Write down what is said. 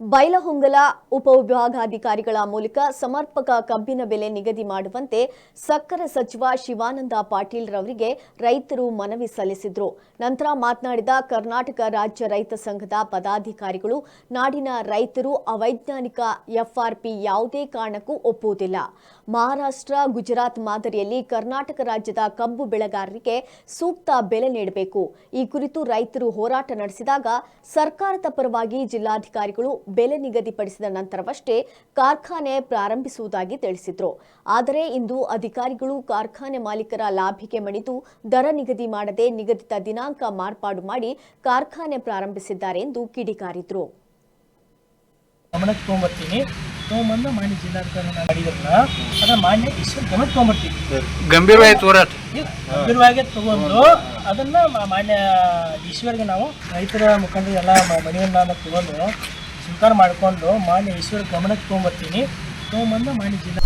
ಬೈಲಹೊಂಗಲ ಉಪವಿಭಾಗಾಧಿಕಾರಿಗಳ ಮೂಲಕ ಸಮರ್ಪಕ ಕಬ್ಬಿನ ಬೆಲೆ ನಿಗದಿ ಮಾಡುವಂತೆ ಸಕ್ಕರೆ ಸಚಿವ ಶಿವಾನಂದ ಪಾಟೀಲ್ ರವರಿಗೆ ರೈತರು ಮನವಿ ಸಲ್ಲಿಸಿದ್ರು. ನಂತರ ಮಾತನಾಡಿದ ಕರ್ನಾಟಕ ರಾಜ್ಯ ರೈತ ಸಂಘದ ಪದಾಧಿಕಾರಿಗಳು, ನಾಡಿನ ರೈತರು ಅವೈಜ್ಞಾನಿಕ ಎಫ್ಆರ್ಪಿ ಯಾವುದೇ ಕಾರಣಕ್ಕೂ ಒಪ್ಪುವುದಿಲ್ಲ. ಮಹಾರಾಷ್ಟ್ರ, ಗುಜರಾತ್ ಮಾದರಿಯಲ್ಲಿ ಕರ್ನಾಟಕ ರಾಜ್ಯದ ಕಬ್ಬು ಬೆಳೆಗಾರರಿಗೆ ಸೂಕ್ತ ಬೆಲೆ ನೀಡಬೇಕು. ಈ ಕುರಿತು ರೈತರು ಹೋರಾಟ ನಡೆಸಿದಾಗ ಸರ್ಕಾರದ ಪರವಾಗಿ ಜಿಲ್ಲಾಧಿಕಾರಿಗಳು ಬೆಲೆ ನಿಗದಿಪಡಿಸಿದ ನಂತರವಷ್ಟೇ ಕಾರ್ಖಾನೆ ಪ್ರಾರಂಭಿಸುವುದಾಗಿ ತಿಳಿಸಿದ್ರು. ಆದರೆ ಇಂದು ಅಧಿಕಾರಿಗಳು ಕಾರ್ಖಾನೆ ಮಾಲೀಕರ ಲಾಭಿಕೆ ಮಣಿದು ದರ ನಿಗದಿ ಮಾಡದೆ ನಿಗದಿತ ದಿನಾಂಕ ಮಾರ್ಪಾಡು ಮಾಡಿ ಕಾರ್ಖಾನೆ ಪ್ರಾರಂಭಿಸಿದ್ದಾರೆ ಎಂದು ಕಿಡಿಕಾರಿದ್ರು. ಗಮನಕ್ಕೆ ತೊಗೊಂಬರ್ತೀನಿ. ತೊಗೊಂಬಂದು ಮಾನ್ಯ ಮಾಡಿದ್ರಲ್ಲ ಅದನ್ನ ಮಾನ್ಯ ಈಶ್ವರ್ ಗಮನಕ್ಕೆ ತೊಗೊಂಬರ್ತೀನಿ. ಗಂಭೀರವಾಗಿ ಹೋರಾಟ ಗಂಭೀರವಾಗಿ ತಗೊಂಡು ಅದನ್ನ ಮಾನ್ಯ ಈಶ್ವರ್ಗೆ ನಾವು ರೈತರ ಮುಖಂಡ ಎಲ್ಲ ಮನೆಯನ್ನ ತಗೊಂಡು ಸ್ವೀಕಾರ ಮಾಡಿಕೊಂಡು ಮಾನ್ಯ ಈಶ್ವರ ಗಮನಕ್ಕೆ ತೊಗೊಂಬರ್ತೀನಿ. ತೊಗೊಂಬಂದು ಮಾನ್ಯ ಜಿಲ್ಲಾ